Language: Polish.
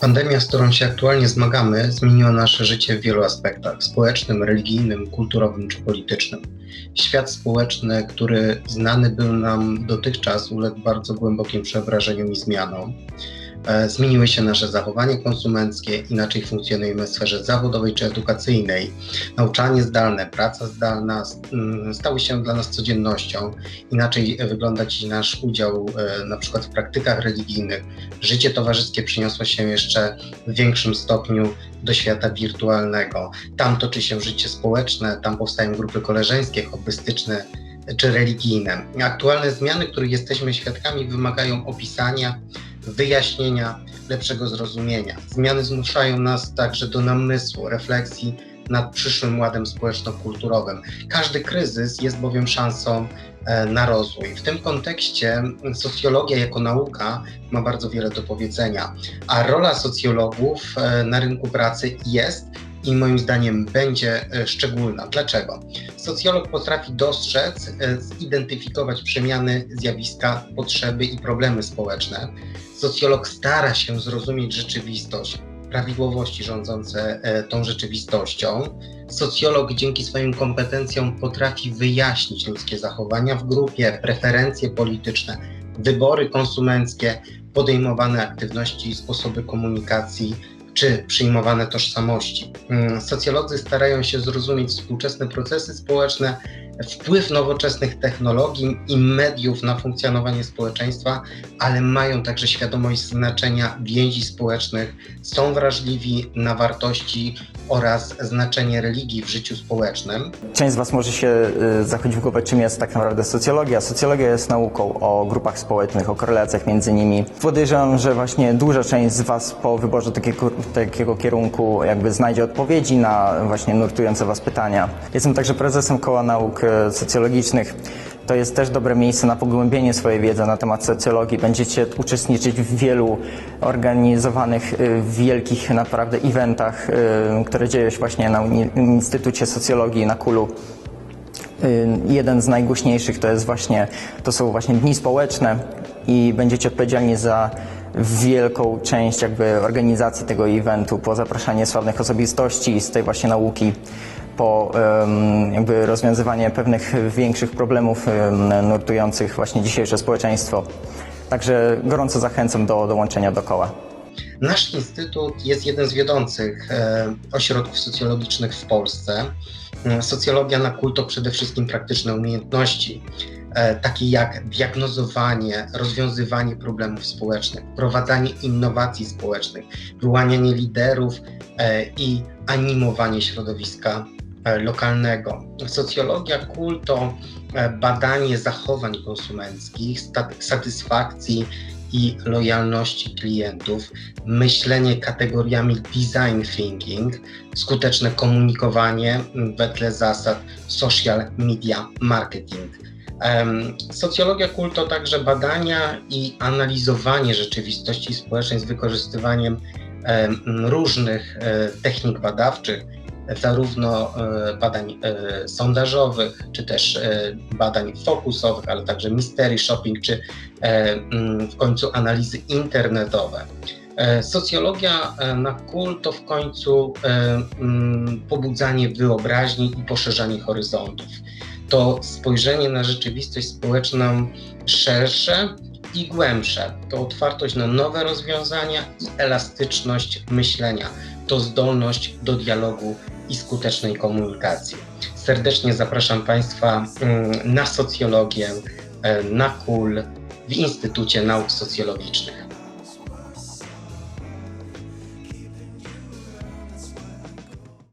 Pandemia, z którą się aktualnie zmagamy, zmieniła nasze życie w wielu aspektach społecznym, religijnym, kulturowym czy politycznym. Świat społeczny, który znany był nam dotychczas, uległ bardzo głębokim przeobrażeniom i zmianom. E, zmieniły się nasze zachowania konsumenckie, inaczej funkcjonujemy w sferze zawodowej czy edukacyjnej. Nauczanie zdalne, praca zdalna mm, stały się dla nas codziennością. Inaczej wygląda dziś nasz udział e, na przykład w praktykach religijnych. Życie towarzyskie przyniosło się jeszcze w większym stopniu do świata wirtualnego. Tam toczy się życie społeczne, tam powstają grupy koleżeńskie, hobbystyczne czy religijne. Aktualne zmiany, których jesteśmy świadkami, wymagają opisania, wyjaśnienia, lepszego zrozumienia. Zmiany zmuszają nas także do namysłu, refleksji nad przyszłym ładem społeczno-kulturowym. Każdy kryzys jest bowiem szansą e, na rozwój. W tym kontekście socjologia jako nauka ma bardzo wiele do powiedzenia, a rola socjologów e, na rynku pracy jest i moim zdaniem będzie e, szczególna. Dlaczego? Socjolog potrafi dostrzec, zidentyfikować przemiany, zjawiska, potrzeby i problemy społeczne socjolog stara się zrozumieć rzeczywistość, prawidłowości rządzące e, tą rzeczywistością. Socjolog dzięki swoim kompetencjom potrafi wyjaśnić ludzkie zachowania w grupie, preferencje polityczne, wybory konsumenckie, podejmowane aktywności, sposoby komunikacji czy przyjmowane tożsamości. Mm, socjolodzy starają się zrozumieć współczesne procesy społeczne, wpływ nowoczesnych technologii i mediów na funkcjonowanie społeczeństwa, ale mają także świadomość znaczenia więzi społecznych, są wrażliwi na wartości oraz znaczenie religii w życiu społecznym. Część z Was może się zachodzić w głowę, czym jest tak naprawdę socjologia. Socjologia jest nauką o grupach społecznych, o korelacjach między nimi. Podejrzewam, że właśnie duża część z Was po wyborze takiego, takiego kierunku jakby znajdzie odpowiedzi na właśnie nurtujące Was pytania. Jestem także prezesem Koła Nauk Socjologicznych. To jest też dobre miejsce na pogłębienie swojej wiedzy na temat socjologii. Będziecie uczestniczyć w wielu organizowanych, y, wielkich naprawdę eventach, y, które dzieją się właśnie na Instytucie Socjologii na Kulu. Jeden z najgłośniejszych to jest właśnie, to są właśnie dni społeczne i będziecie odpowiedzialni za wielką część jakby organizacji tego eventu, po zapraszanie sławnych osobistości z tej właśnie nauki po jakby rozwiązywanie pewnych większych problemów nurtujących właśnie dzisiejsze społeczeństwo. Także gorąco zachęcam do dołączenia do koła. Nasz instytut jest jeden z wiodących e, ośrodków socjologicznych w Polsce. E, socjologia na kult to przede wszystkim praktyczne umiejętności, e, takie jak diagnozowanie, rozwiązywanie problemów społecznych, prowadzenie innowacji społecznych, wyłanianie liderów i animowanie środowiska E, lokalnego. Socjologia KUL to e, badanie zachowań konsumenckich, satysfakcji i lojalności klientów, myślenie kategoriami design thinking, skuteczne komunikowanie wedle zasad social media marketing. Socjologia KUL to także badania i analizowanie rzeczywistości społecznej z wykorzystywaniem różnych e, technik badawczych, zarówno e, badań e, sondażowych, czy też e, badań fokusowych, ale także mystery shopping, czy mm, w końcu analizy internetowe. Socjologia na KUL to w końcu mm, pobudzanie wyobraźni i poszerzanie horyzontów. To spojrzenie na rzeczywistość społeczną szersze i głębsze. To otwartość na nowe rozwiązania i elastyczność myślenia. To zdolność do dialogu i skutecznej komunikacji. Serdecznie zapraszam Państwa mm, na socjologię, e, na KUL w Instytucie Nauk Socjologicznych.